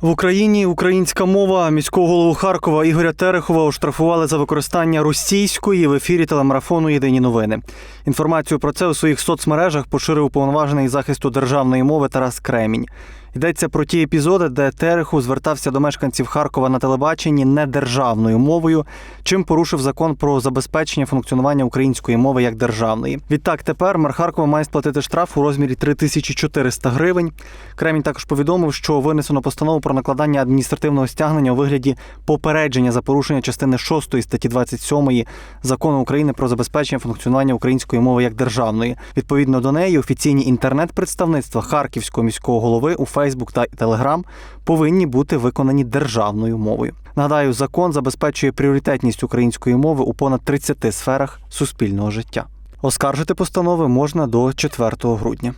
В Україні українська мова міського голову Харкова Ігоря Терехова оштрафували за використання російської в ефірі телемарафону Єдині новини. Інформацію про це у своїх соцмережах поширив уповноважений захисту державної мови Тарас Кремінь. Йдеться про ті епізоди, де Терехов звертався до мешканців Харкова на телебаченні не державною мовою, чим порушив закон про забезпечення функціонування української мови як державної. Відтак тепер мер Харкова має сплатити штраф у розмірі 3400 гривень. Кремінь також повідомив, що винесено постанову про накладання адміністративного стягнення у вигляді попередження за порушення частини 6 статті 27 закону України про забезпечення функціонування української мови як державної. Відповідно до неї, офіційні інтернет-представництва Харківського міського голови у Facebook та Telegram, повинні бути виконані державною мовою. Нагадаю, закон забезпечує пріоритетність української мови у понад 30 сферах суспільного життя. Оскаржити постанови можна до 4 грудня.